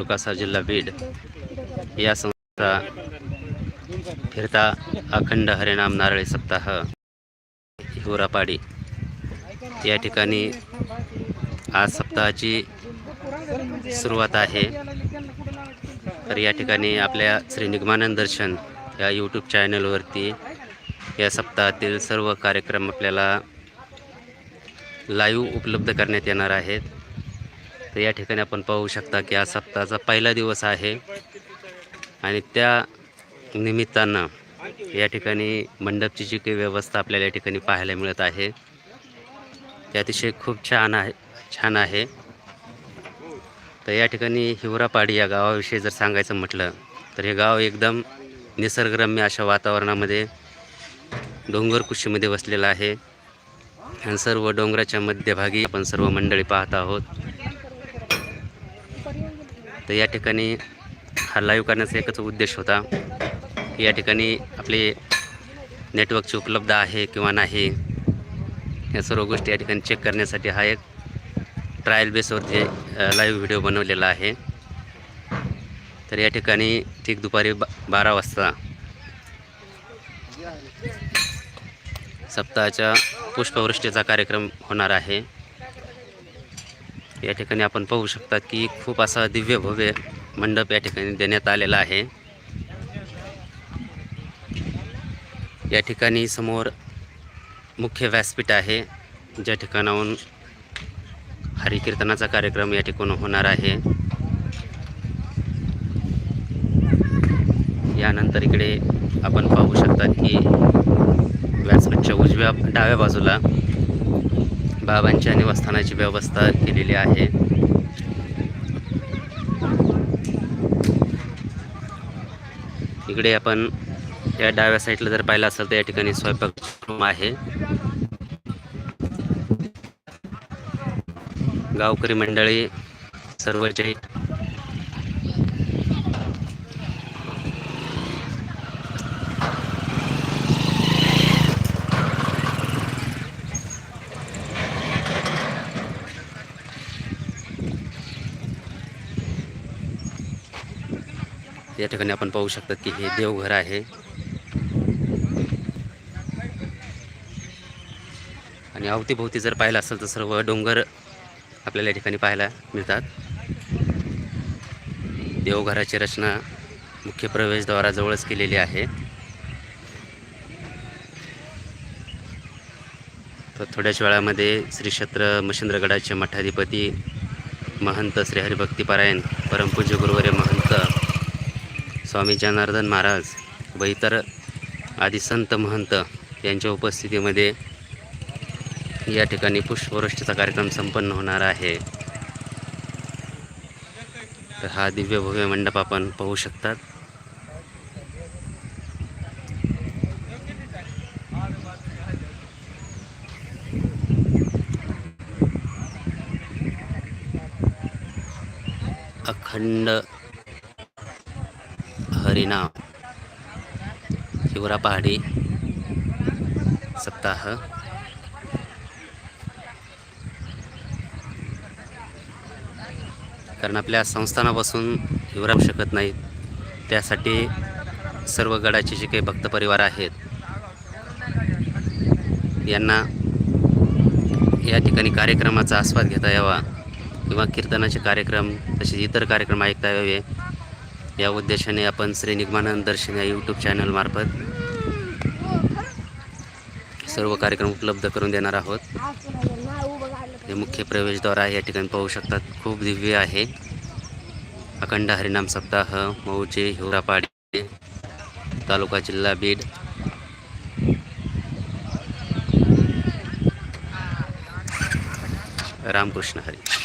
तालुका जिल्हा बीड. या संस्था फिरता अखंड हरिनाम नारळी सप्ताह हिवरापाडी. या ठिकाणी आज सप्ताहाची सुरुवात आहे. तर या ठिकाणी आपल्या श्री निगमानंद दर्शन या यूट्यूब चॅनलवरती या सप्ताहातील सर्व कार्यक्रम आपल्याला लाईव्ह उपलब्ध करण्यात येणार आहेत. तर या ठिकाणी आपण पाहू शकता की आज सप्ताहाचा पहिला दिवस आहे. आणि त्या निमित्तानं या ठिकाणी मंडपची जी काही व्यवस्था आपल्याला या ठिकाणी पाहायला मिळत आहे ते अतिशय खूप छान आहे छान आहे. तर या ठिकाणी हिवरापाडी या गावाविषयी जर सांगायचं म्हटलं तर हे गाव एकदम निसर्गरम्य अशा वातावरणामध्ये डोंगर कुशीमध्ये वसलेलं आहे. आणि सर्व डोंगराच्या मध्यभागी आपण सर्व मंडळी पाहत आहोत. तर या ठिकाणी हा लाईव्ह करण्याचा एकच उद्देश होता. की या ठिकाणी आपले नेटवर्कची उपलब्ध आहे किंवा नाही या सर्व गोष्टी या ठिकाणी चेक करण्यासाठी हा एक ट्रायल बेसवरती लाईव्ह व्हिडिओ बनवलेला आहे. तर या ठिकाणी ठीक दुपारी बा बारा वाजता सप्ताहाच्या पुष्पवृष्टीचा कार्यक्रम होणार आहे. या ठिकाणी आपण पाहू शकता की खूप असा दिव्य भव्य मंडप या ठिकाणी देण्यात आलेला आहे. या ठिकाणी समोर मुख्य व्यासपीठ आहे ज्या ठिकाणाहून हरिकीर्तनाचा कार्यक्रम या ठिकाणी होणार आहे. यानंतर इकडे आपण पाहू शकता की व्यासपीठच्या उजव्या डाव्या बाजूला बाबांच्या निवासस्थानाची व्यवस्था केलेली आहे. इकडे आपण या डाव्या साईडला जर पाहिलं असेल तर या ठिकाणी स्वयंपाक रूम आहे. गावकरी मंडळी सर्व जे या ठिकाणी आपण पाहू शकतो की हे देवघर आहे. आणि अवतीभोवती जर पाहिलं असेल तर सर्व डोंगर आपल्याला या ठिकाणी पाहायला मिळतात. देवघराची रचना मुख्य प्रवेशद्वाराजवळच केलेली आहे. तर थोड्याच वेळामध्ये श्री क्षेत्र मशिंद्रगडाचे मठाधिपती महंत श्री हरिभक्तीपरायण परमपूज्य गुरुवरे महंत स्वामी जनार्दन महाराज व इतर आदी संत महंत यांच्या उपस्थितीमध्ये या ठिकाणी पुष्पवृष्टीचा कार्यक्रम संपन्न होणार आहे. तर हा दिव्य भव्य मंडप आपण पाहू शकतात. अखंड नाव शिवरा पहाडी. सप्ताह. कारण आपल्या संस्थानापासून हिवराम शकत नाहीत. त्यासाठी सर्व गडाचे जे काही भक्त परिवार आहेत यांना या ठिकाणी कार्यक्रमाचा आस्वाद घेता यावा किंवा कीर्तनाचे कार्यक्रम तसेच इतर कार्यक्रम ऐकता यावे. या उद्देशाने आपण श्री निगमानंद दर्शन या यूट्यूब चॅनलमार्फत सर्व कार्यक्रम उपलब्ध करून देणार आहोत. हे मुख्य प्रवेशद्वार आहे या ठिकाणी पाहू शकतात. खूप दिव्य आहे. अखंड हरिनाम सप्ताह मऊचे हिवरापाडी तालुका जिल्हा बीड. रामकृष्ण हरी.